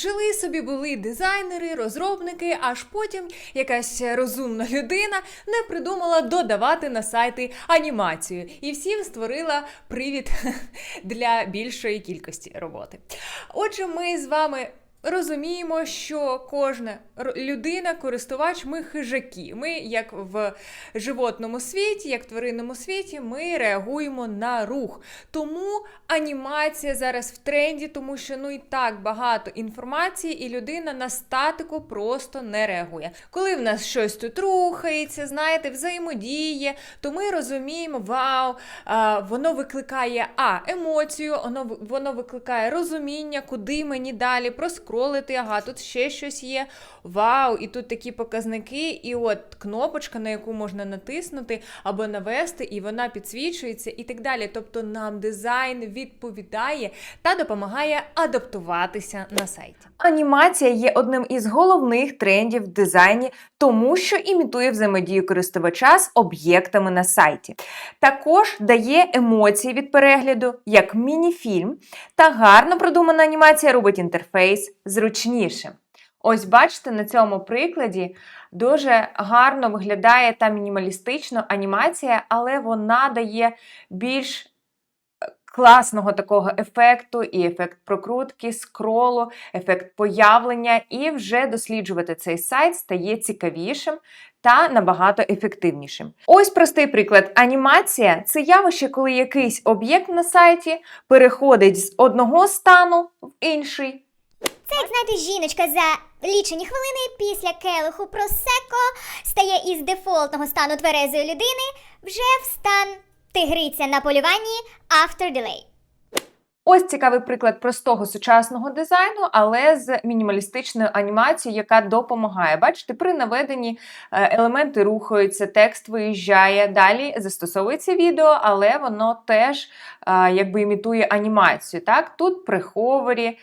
Жили собі були дизайнери, розробники, аж потім якась розумна людина не придумала додавати на сайти анімацію. І всім створила привід для більшої кількості роботи. Отже, ми з вами. Розуміємо, що кожна людина, користувач, ми хижаки. Ми, як в животному світі, як в тваринному світі, ми реагуємо на рух. Тому анімація зараз в тренді, тому що ну і так багато інформації, і людина на статику просто не реагує. Коли в нас щось тут рухається, знаєте, взаємодіє, то ми розуміємо, вау, воно викликає а емоцію, воно, викликає розуміння, куди мені далі проскролити. Ага, тут ще щось є. Вау, і тут такі показники, і от кнопочка, на яку можна натиснути або навести, і вона підсвічується, і так далі. Тобто нам дизайн відповідає та допомагає адаптуватися на сайті. Анімація є одним із головних трендів в дизайні, тому що імітує взаємодію користувача з об'єктами на сайті. Також дає емоції від перегляду, як міні-фільм, та гарно продумана анімація робить інтерфейс зручнішим. Ось бачите, на цьому прикладі дуже гарно виглядає та мінімалістично анімація, але вона дає більш класного такого ефекту, і ефект прокрутки, скролу, ефект появлення, і вже досліджувати цей сайт стає цікавішим та набагато ефективнішим. Ось простий приклад. Анімація це явище, коли якийсь об'єкт на сайті переходить з одного стану в інший. Це як знаєте, жіночка за лічені хвилини після келиху просеко стає із дефолтного стану тверезої людини вже в стан тигриця на полюванні after delay. Ось цікавий приклад простого сучасного дизайну, але з мінімалістичною анімацією, яка допомагає. Бачите, при наведенні е, елементи рухаються, текст виїжджає. Далі застосовується відео, але воно теж е, якби імітує анімацію. Так, тут при ховері.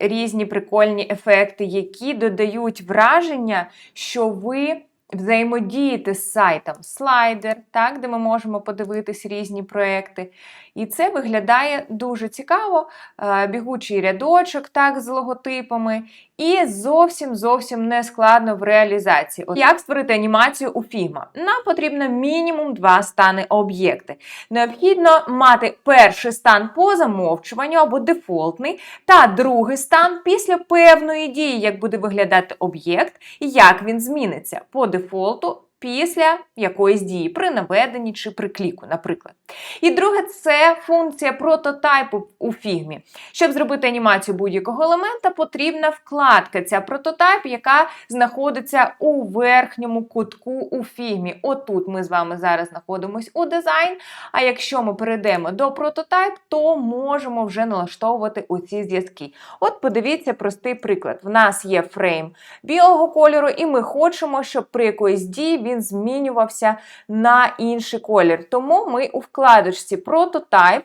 Різні прикольні ефекти, які додають враження, що ви взаємодієте з сайтом. Слайдер, так, де ми можемо подивитись різні проекти. І це виглядає дуже цікаво. Е, Бігучий рядочок, так, з логотипами, і зовсім зовсім не складно в реалізації. От як створити анімацію у Figma? Нам потрібно мінімум два стани об'єкти. Необхідно мати перший стан по замовчуванню або дефолтний, та другий стан після певної дії, як буде виглядати об'єкт і як він зміниться по дефолту. Після якоїсь дії, при наведенні чи при кліку, наприклад. І друге, це функція прототайпу у фігмі. Щоб зробити анімацію будь-якого елемента, потрібна вкладка. Ця прототайп, яка знаходиться у верхньому кутку у фігмі. Отут ми з вами зараз знаходимося у дизайн. А якщо ми перейдемо до прототайп, то можемо вже налаштовувати оці зв'язки. От подивіться простий приклад. В нас є фрейм білого кольору, і ми хочемо, щоб при якоїсь дії він змінювався на інший колір. Тому ми у вкладочці прототайп,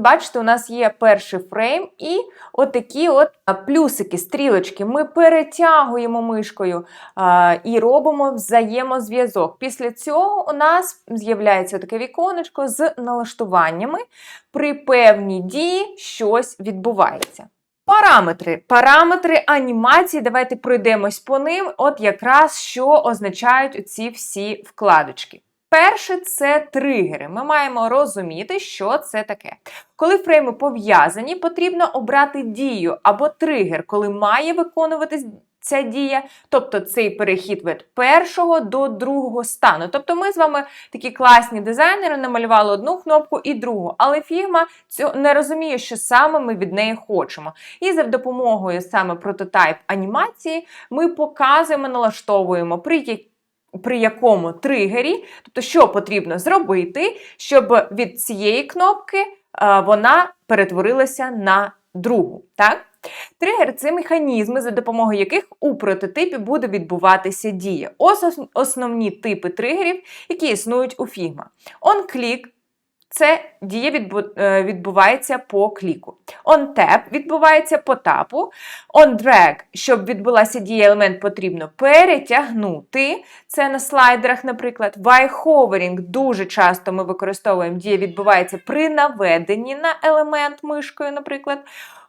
бачите, у нас є перший фрейм, і отакі от плюсики, стрілочки. Ми перетягуємо мишкою а, і робимо взаємозв'язок. Після цього у нас з'являється таке віконечко з налаштуваннями. При певній дії щось відбувається. Параметри. Параметри анімації. Давайте пройдемось по ним. От якраз що означають ці всі вкладочки. Перше це тригери. Ми маємо розуміти, що це таке. Коли фрейми пов'язані, потрібно обрати дію або тригер, коли має виконуватись ця дія, тобто цей перехід від першого до другого стану. Тобто ми з вами такі класні дизайнери намалювали одну кнопку і другу, але фігма не розуміє, що саме ми від неї хочемо. І за допомогою саме прототайп анімації ми показуємо, налаштовуємо при при якому тригері, тобто, що потрібно зробити, щоб від цієї кнопки е, вона перетворилася на другу. Так? Тригер це механізми, за допомогою яких у прототипі буде відбуватися дія. Ось основні типи тригерів, які існують у Figma. On-click це дія е, відбувається по кліку. On tap відбувається по тапу. On drag, щоб відбулася дія елемент, потрібно перетягнути. Це на слайдерах, наприклад. While hovering дуже часто ми використовуємо дія відбувається при наведенні на елемент мишкою, наприклад.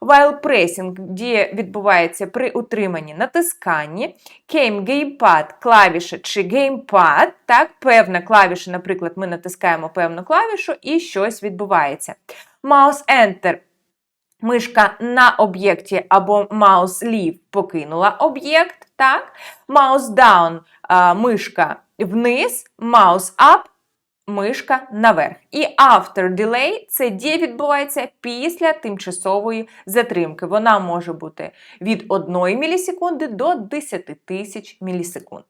While pressing дія відбувається при утриманні натисканні. Геймпад, клавіша чи геймпад. Так, певна клавіша, наприклад, ми натискаємо певну клавішу і щось відбувається. Mouse Enter. Мишка на об'єкті або mouse leave покинула об'єкт. Так? Mouse down мишка вниз, mouse up мишка наверх. І after delay це дія відбувається після тимчасової затримки. Вона може бути від 1 мілісекунди до 10 тисяч мілісекунд.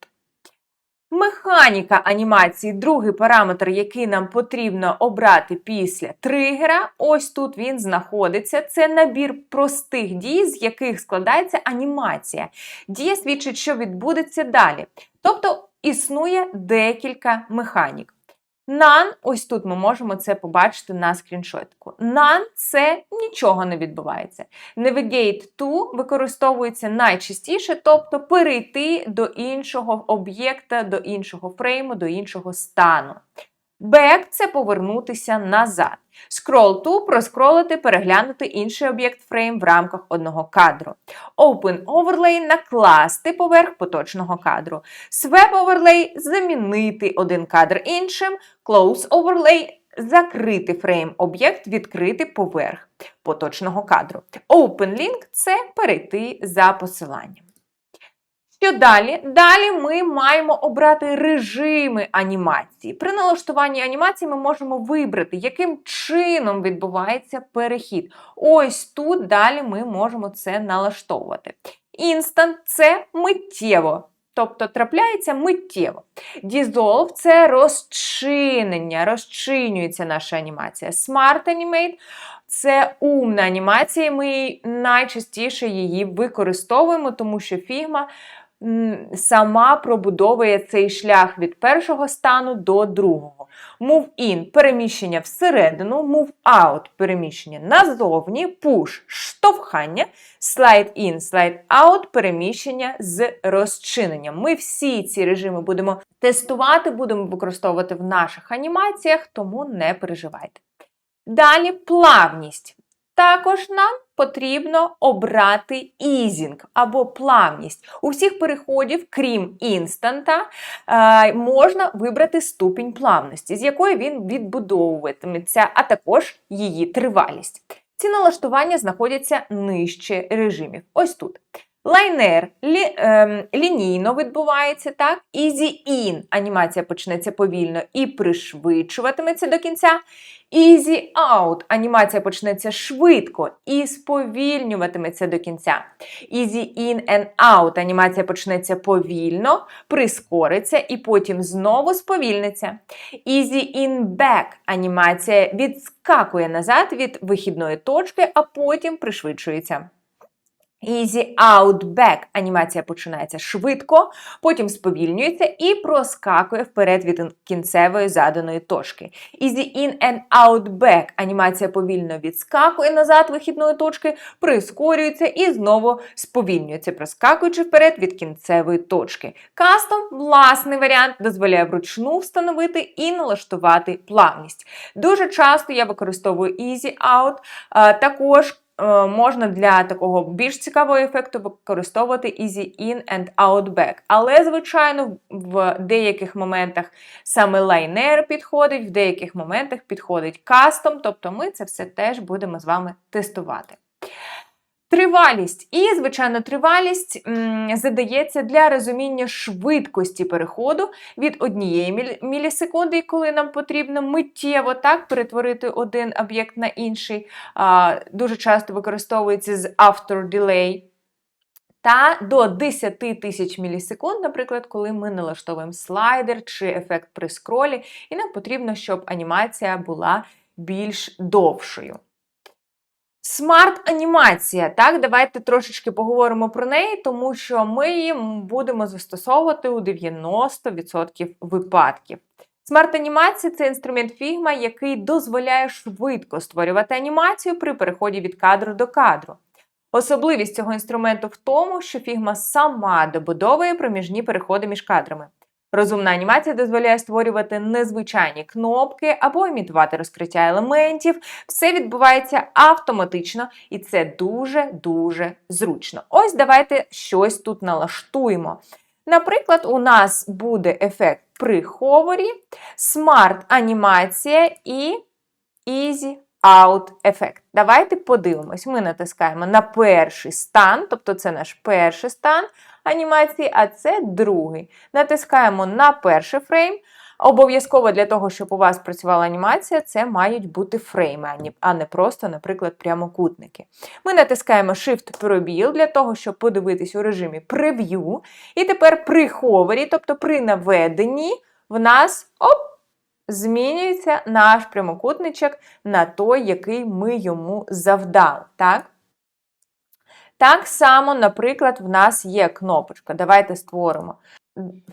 Механіка анімації, другий параметр, який нам потрібно обрати після тригера, ось тут він знаходиться. Це набір простих дій, з яких складається анімація. Дія свідчить, що відбудеться далі. Тобто існує декілька механік. None, ось тут ми можемо це побачити на скріншотку. None – це нічого не відбувається. Navigate to використовується найчастіше, тобто перейти до іншого об'єкта, до іншого фрейму, до іншого стану. Back – це повернутися назад. Scroll to – проскролити, переглянути інший об'єкт фрейм в рамках одного кадру. Open Overlay – накласти поверх поточного кадру. Swap Overlay – замінити один кадр іншим. Close Overlay – закрити фрейм об'єкт, відкрити поверх поточного кадру. Open Link – це перейти за посиланням. Що далі? Далі ми маємо обрати режими анімації. При налаштуванні анімації ми можемо вибрати, яким чином відбувається перехід. Ось тут далі ми можемо це налаштовувати. Instant – це миттєво. Тобто трапляється миттєво. Dissolve – це розчинення, розчинюється наша анімація. Smart Animate – це умна анімація, ми найчастіше її використовуємо, тому що м, сама пробудовує цей шлях від першого стану до другого. Move in переміщення всередину, move out переміщення назовні, push штовхання, slide in, slide out переміщення з розчиненням. Ми всі ці режими будемо тестувати, будемо використовувати в наших анімаціях, тому не переживайте. Далі плавність. Також нам потрібно обрати ізінг або плавність. У всіх переходів, крім інстанта, е, можна вибрати ступінь плавності, з якої він відбудовуватиметься, а також її тривалість. Ці налаштування знаходяться нижче режимів. Ось тут. Лайнер лі, ем, лінійно відбувається, так? Easy in анімація почнеться повільно і пришвидшуватиметься до кінця. Easy out анімація почнеться швидко і сповільнюватиметься до кінця. Easy in and out анімація почнеться повільно, прискориться і потім знову сповільниться. Easy in back анімація відскакує назад від вихідної точки, а потім пришвидшується. Easy out back анімація починається швидко, потім сповільнюється і проскакує вперед від кінцевої заданої точки. Easy in and out back анімація повільно відскакує назад вихідної точки, прискорюється і знову сповільнюється, проскакуючи вперед від кінцевої точки. Кастом власний варіант дозволяє вручну встановити і налаштувати плавність. Дуже часто я використовую Easy out, а, також е, можна для такого більш цікавого ефекту використовувати Easy In and Out Back. Але, звичайно, в деяких моментах саме лайнер підходить, в деяких моментах підходить кастом, тобто ми це все теж будемо з вами тестувати. Тривалість. І, звичайно, тривалість м, задається для розуміння швидкості переходу від однієї мілі- мілісекунди, коли нам потрібно миттєво так перетворити один об'єкт на інший. А, дуже часто використовується з after delay. Та до 10 тисяч мілісекунд, наприклад, коли ми налаштовуємо слайдер чи ефект при скролі, і нам потрібно, щоб анімація була більш довшою. Смарт-анімація. Так, давайте трошечки поговоримо про неї, тому що ми її будемо застосовувати у 90% випадків. Смарт-анімація це інструмент Figma, який дозволяє швидко створювати анімацію при переході від кадру до кадру. Особливість цього інструменту в тому, що Figma сама добудовує проміжні переходи між кадрами. Розумна анімація дозволяє створювати незвичайні кнопки або імітувати розкриття елементів. Все відбувається автоматично, і це дуже-дуже зручно. Ось давайте щось тут налаштуємо. Наприклад, у нас буде ефект при ховорі, смарт-анімація і Easy Out ефект. Давайте подивимось. Ми натискаємо на перший стан, тобто це наш перший стан анімації, а це другий. Натискаємо на перший фрейм. Обов'язково для того, щоб у вас працювала анімація, це мають бути фрейми, а не просто, наприклад, прямокутники. Ми натискаємо Shift пробіл для того, щоб подивитись у режимі прев'ю. І тепер при ховорі, тобто при наведенні, в нас оп, змінюється наш прямокутничок на той, який ми йому завдали. Так? Так само, наприклад, в нас є кнопочка. Давайте створимо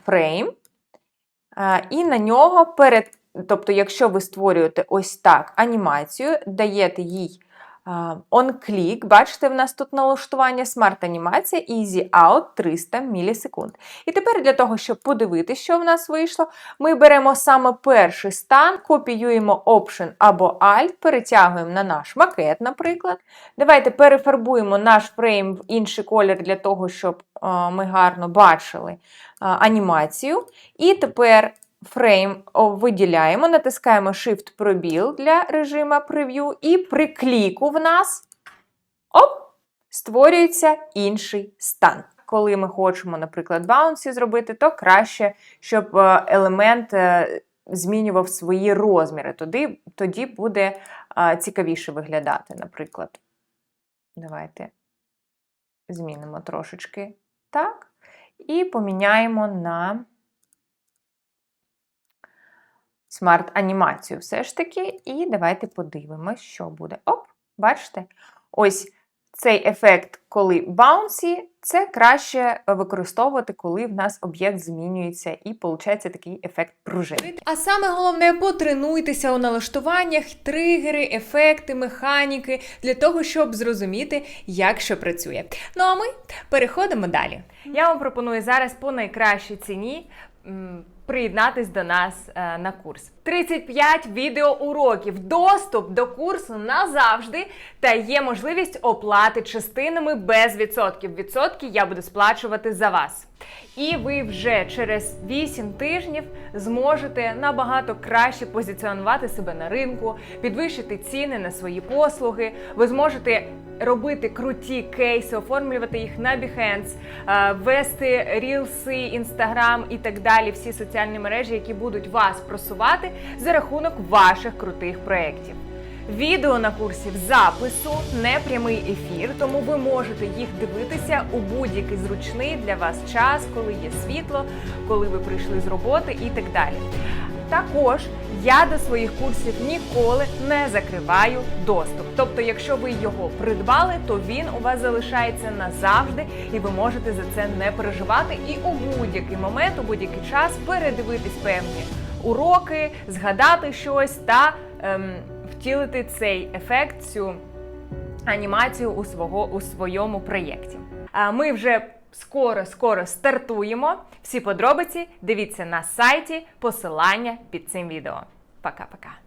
фрейм. І на нього перед, тобто, якщо ви створюєте ось так анімацію, даєте їй on-click, бачите, в нас тут налаштування смарт-анімація Easy Out 300 мілісекунд. І тепер для того, щоб подивитися, що в нас вийшло, ми беремо саме перший стан, копіюємо Option або Alt, перетягуємо на наш макет, наприклад. Давайте перефарбуємо наш фрейм в інший колір для того, щоб ми гарно бачили анімацію. І тепер фрейм виділяємо, натискаємо Shift пробіл для режиму прев'ю, і при кліку в нас оп, створюється інший стан. Коли ми хочемо, наприклад, баунсі зробити, то краще, щоб е, елемент е, змінював свої розміри. Тоді, тоді буде е, цікавіше виглядати, наприклад. Давайте змінимо трошечки так. І поміняємо на смарт-анімацію все ж таки. І давайте подивимось, що буде. Оп, бачите? Ось цей ефект, коли баунсі, це краще використовувати, коли в нас об'єкт змінюється, і виходить такий ефект пружини. А саме головне, потренуйтеся у налаштуваннях, тригери, ефекти, механіки для того, щоб зрозуміти, як що працює. Ну а ми переходимо далі. Я вам пропоную зараз по найкращій ціні. Приєднатись до нас е, на курс. 35 відеоуроків, доступ до курсу назавжди, та є можливість оплати частинами без відсотків. Відсотки я буду сплачувати за вас. І ви вже через 8 тижнів зможете набагато краще позиціонувати себе на ринку, підвищити ціни на свої послуги. Ви зможете робити круті кейси, оформлювати їх на Behance, е, вести рілси, інстаграм і так далі, всі соціальні мережі, які будуть вас просувати за рахунок ваших крутих проєктів. Відео на курсі в запису, не прямий ефір, тому ви можете їх дивитися у будь-який зручний для вас час, коли є світло, коли ви прийшли з роботи і так далі. Також я до своїх курсів ніколи не закриваю доступ. Тобто, якщо ви його придбали, то він у вас залишається назавжди, і ви можете за це не переживати. І у будь-який момент, у будь-який час передивитись певні уроки, згадати щось та ем, втілити цей ефект, цю анімацію у свого у своєму проєкті. А ми вже скоро скоро стартуємо. Всі подробиці дивіться на сайті, посилання під цим відео. Пока-пока.